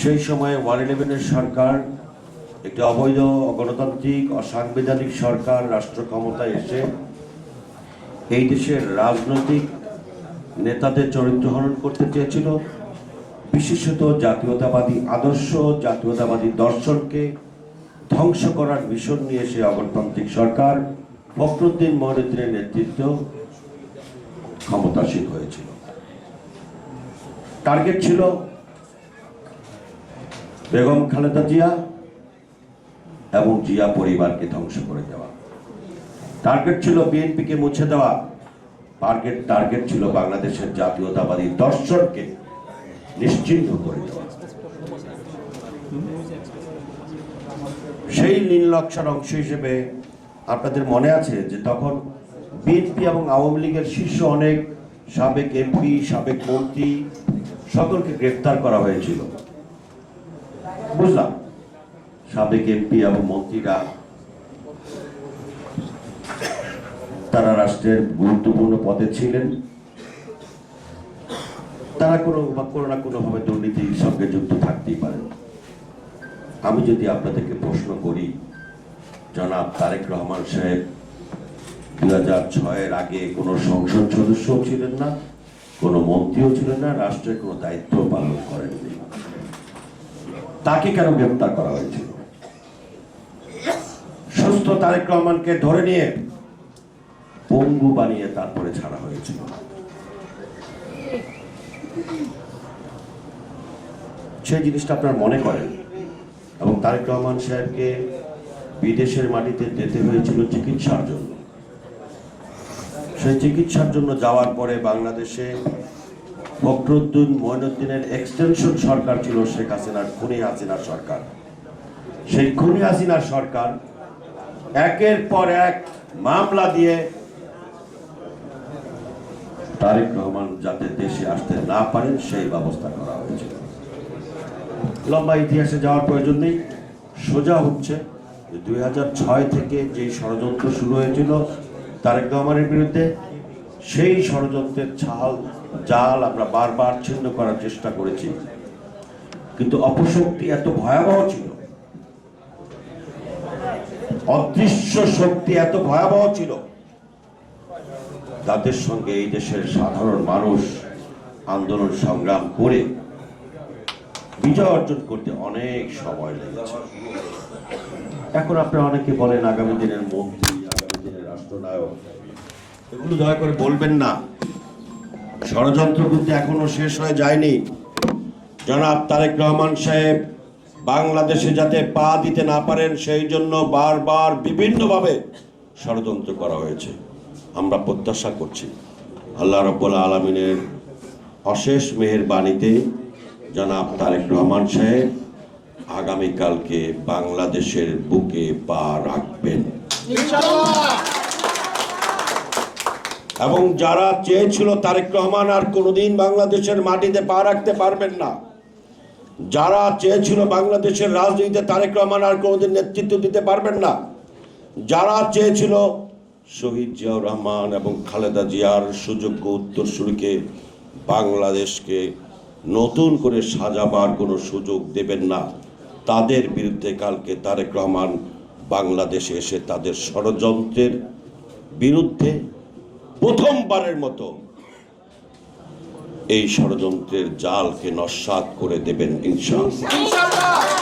সেই সময়ে ওয়ান ইলেভেনের সরকার, একটি অবৈধ, অগণতান্ত্রিক, অসাংবিধানিক সরকার রাষ্ট্র ক্ষমতায় এসে এই দেশের রাজনৈতিক নেতাদের চরিত্র হরণ করতে চেয়েছিল। বিশেষত জাতীয়তাবাদী আদর্শ, জাতীয়তাবাদী দর্শনকে ধ্বংস করার মিশন নিয়ে সে অগণতান্ত্রিক সরকার ফখরুদ্দিন মহিনুদ্দিনের নেতৃত্ব ক্ষমতাসীন হয়েছিল। টার্গেট ছিল বেগম খালেদা জিয়া এবং জিয়া পরিবারকে ধ্বংস করে দেওয়া। টার্গেট ছিল বিএনপিকে মুছে দেওয়া। টার্গেট টার্গেট ছিল বাংলাদেশের জাতীয়তাবাদী দর্শনকে নিশ্চিহ্ন করে দেওয়া। সেই নীল অংশ হিসেবে আপনাদের মনে আছে যে তখন বিএনপি এবং আওয়ামী লীগের শীর্ষ অনেক সাবেক এমপি, সাবেক মন্ত্রী সকলকে গ্রেফতার করা হয়েছিল। বুঝলাম। সাবেক এমপি এবং মন্ত্রীরা তারা রাষ্ট্রের গুরুত্বপূর্ণ পদে ছিলেন। তারা কোনো বা কোনো না কোনোভাবে দুর্নীতির সঙ্গে যুক্ত থাকতেই পারেন। আমি যদি আপনাদেরকে প্রশ্ন করি, জনাব তারেক রহমান সাহেব, দুই হাজার ছয়ের আগে কোনো সংসদ সদস্যও ছিলেন না, কোনো মন্ত্রীও ছিলেন না, রাষ্ট্রের কোনো দায়িত্ব পালন করেননি। তাকে কেন গ্রেপ্তার করা হয়েছিল? সুস্থ তারেক রহমানকে ধরে নিয়ে পঙ্গু বানিয়ে তারপরে ছাড়া হয়েছিল। সেই জিনিসটা আপনার মনে করেন? এবং তারেক রহমান সাহেবকে বিদেশের মাটিতে যেতে হয়েছিল চিকিৎসার জন্য। সেই চিকিৎসার জন্য যাওয়ার পরে বাংলাদেশে ফখরুদ্দিন মঈনুদ্দিনের এক্সটেনশন সরকার ছিল শেখ হাসিনার খুনি হাসিনার সরকার। সেই খুনি হাসিনার সরকার একের পর এক মামলা দিয়ে তারেক রহমান যাতে দেশে আসতে না পারেন, সেই ব্যবস্থা করা হয়েছিল। লম্বা ইতিহাসে যাওয়ার প্রয়োজন নেই, সোজা হচ্ছে দুই ছয় থেকে যে ষড়যন্ত্র শুরু হয়েছিল তারেক রহমানের বিরুদ্ধে, সেই ষড়যন্ত্রের ছাল জাল আমরা বারবার ছিন্ন করার চেষ্টা করেছি। কিন্তু অপশক্তি এত ভয়াবহ ছিল। অদৃশ্য শক্তি এত ভয়াবহ ছিল। তাদের সঙ্গে এই দেশের সাধারণ মানুষ আন্দোলন সংগ্রাম করে বিজয় অর্জন করতে অনেক সময় লেগেছে। এখন আপনারা অনেকে বলেন আগামী দিনের মন্ত্রী, আগামী দিনের রাষ্ট্রনায়ক, এগুলো দয়া করে বলবেন না। ষড়যন্ত্র কিন্তু এখনও শেষ হয়ে যায়নি। জনাব তারেক রহমান সাহেব বাংলাদেশে যাতে পা দিতে না পারেন, সেই জন্য বারবার বিভিন্নভাবে ষড়যন্ত্র করা হয়েছে। আমরা প্রত্যাশা করছি আল্লাহ রব্বুল আলমিনের অশেষ মেহের বাণীতে জনাব তারেক রহমান সাহেব আগামীকালকে বাংলাদেশের বুকে পা রাখবেন। এবং যারা চেয়েছিল তারেক রহমান আর কোনোদিন বাংলাদেশের মাটিতে পা রাখতে পারবেন না, যারা চেয়েছিল বাংলাদেশের রাজনীতিতে তারেক রহমান আর কোনোদিন নেতৃত্ব দিতে পারবেন না, যারা চেয়েছিল শহীদ জিয়াউর রহমান এবং খালেদা জিয়ার সুযোগ্য উত্তরসূরিকে বাংলাদেশকে নতুন করে সাজাবার কোনো সুযোগ দেবেন না, তাদের বিরুদ্ধে কালকে তারেক রহমান বাংলাদেশে এসে তাদের ষড়যন্ত্রের বিরুদ্ধে প্রথমবারের মতো এই ষড়যন্ত্রের জালকে নস্বাত করে দেবেন ইনশাআল্লাহ।